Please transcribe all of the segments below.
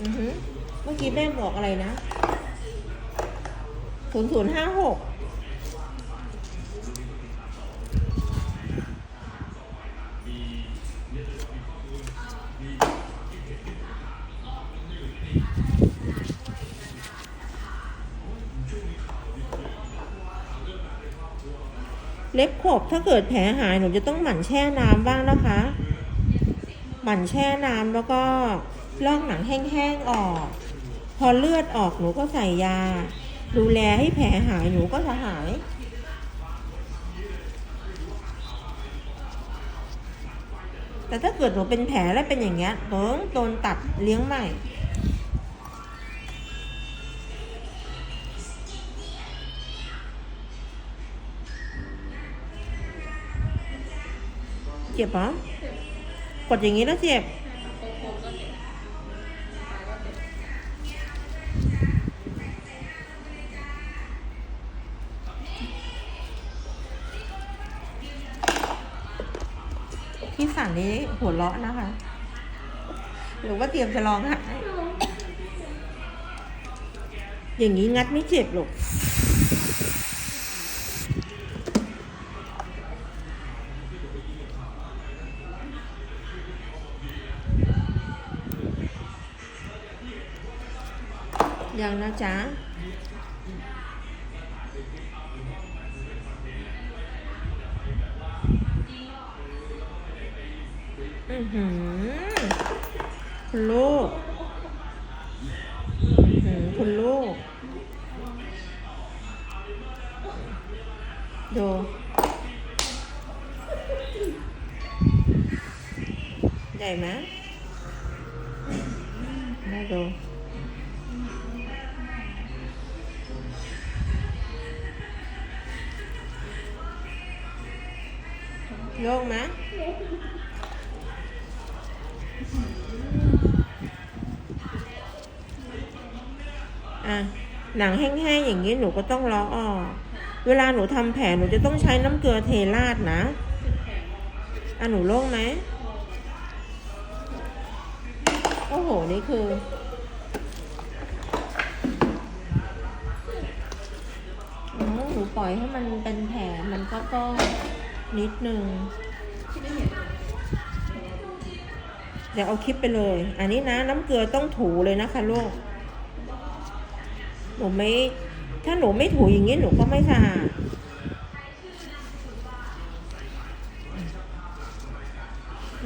อือฮึเมื่อกี้แม่บอกอะไรนะศูนย์ศูนย์ห้าหกเล็บขบถ้าเกิดแผลหายหนูจะต้องหมั่นแช่น้ำบ้างนะคะ หมั่นแช่น้ำแล้วก็ ลอกหนังแห้งๆออก พอเลือดออกหนูก็ใส่ยา ดูแลให้แผลหายหนูก็จะหายแต่ถ้าเกิดหนูเป็นแผลแล้วเป็นอย่างเงี้ยหนูต้องโดนตัดเลี้ยงใหม่ เจ็บเหรอกดอย่างนี้แล้วเจ็บ ที่สันนี้หัวเราะนะคะ หรือว่าเตรียมจะร้องไห้อย่างนี้งัดไม่เจ็บหรอกยังนะจ๊ะ อือหือคุณลูกคุณลูก ดูใหญ่ไหมแม่ดูโล่งไหม อะหนังแห้งๆอย่างนี้หนูก็ต้องล้อออก เวลาหนูทำแผลหนูจะต้องใช้น้ำเกลือเทราดนะอะหนูโล่งไหมโอ้โห นี่คืออ๋อหนูปล่อยให้มันเป็นแผลมันก็ก็นิดนึง เดี๋ยวเอาคลิปไปเลย อันนี้นะ น้ำเกลือต้องถูเลยนะคะลูก หนูไม่ ถ้าหนูไม่ถูอย่างนี้หนูก็ไม่สะอาด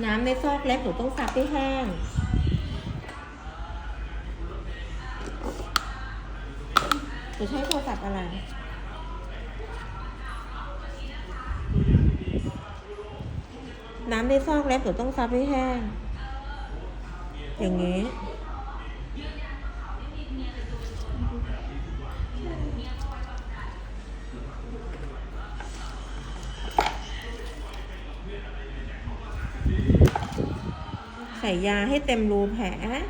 น้ำในซอกเล็บหนูต้องซับให้แห้ง หนูใช้โทรศัพท์อะไร น้ำในซอกเล็บหนูต้องซับให้แห้ง อย่างนี้ ส่ยาให้เต็มรูแผลอะ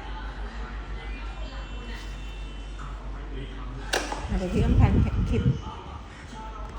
เดี๋ยวพี่กำพันคลิป